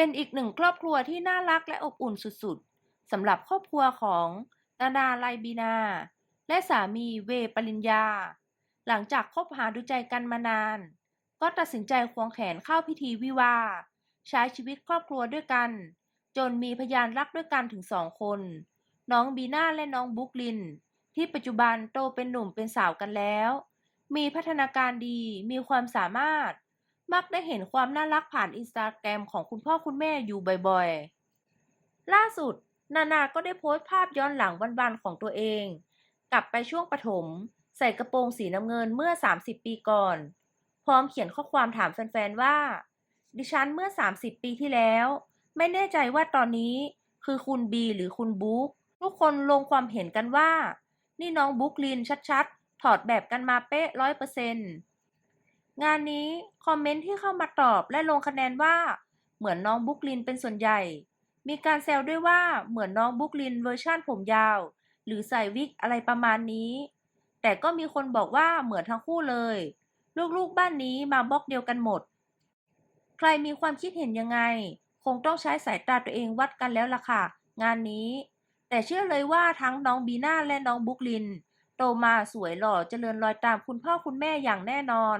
เป็นอีกหนึ่งครอบครัวที่น่ารักและอบอุ่นสุดๆสำหรับครอบครัวของนานาไลบีนา และสามีเวปริญญา หลังจากคบหาดูใจกันมานาน ก็ตัดสินใจควงแขนเข้าพิธีวิวา ใช้ชีวิตครอบครัวด้วยกัน จนมีพยานรักด้วยกันถึงสองคน น้องบีนาและน้องบุ๊กลิน ที่ปัจจุบันโตเป็นหนุ่มเป็นสาวกันแล้ว มีพัฒนาการดีมีความสามารถ มักได้เห็นความน่ารักผ่านอินสตาแกรมของคุณพ่อคุณแม่อยู่บ่อยๆ ล่าสุด นานาก็ได้โพสต์ภาพย้อนหลังวันๆของตัวเอง กลับไปช่วงปฐมใส่กระโปรงสีน้ำเงินเมื่อ 30 ปีก่อน พร้อมเขียนข้อความถามแฟนๆว่า ดิฉันเมื่อ 30 ปีที่แล้ว ไม่แน่ใจว่าตอนนี้ คือคุณบีหรือคุณบุ๊กทุกคนลงความเห็นกันว่า นี่น้องบุ๊กลินชัดๆ ถอดแบบกันมาเป๊ะร้อยเปอร์เซ็นต์ งานนี้คอมเมนต์ที่เข้ามาตอบและลงคะแนนว่า เหมือนน้องบุ๊กลินเป็นส่วนใหญ่ มีการแซวด้วยว่าเหมือนน้องบุ๊กลินเวอร์ชั่นผมยาว หรือใส่วิกอะไรประมาณนี้ แต่ก็มีคนบอกว่าเหมือนทั้งคู่เลย ลูกๆบ้านนี้มาบล็อกเดียวกันหมด ใครมีความคิดเห็นยังไง คงต้องใช้สายตาตัวเองวัดกันแล้วล่ะค่ะ งานนี้ แต่เชื่อเลยว่าทั้งน้องบีน่าและน้องบุ๊กลิน โตมาสวยหล่อเจริญรอยตามคุณพ่อคุณแม่อย่างแน่นอน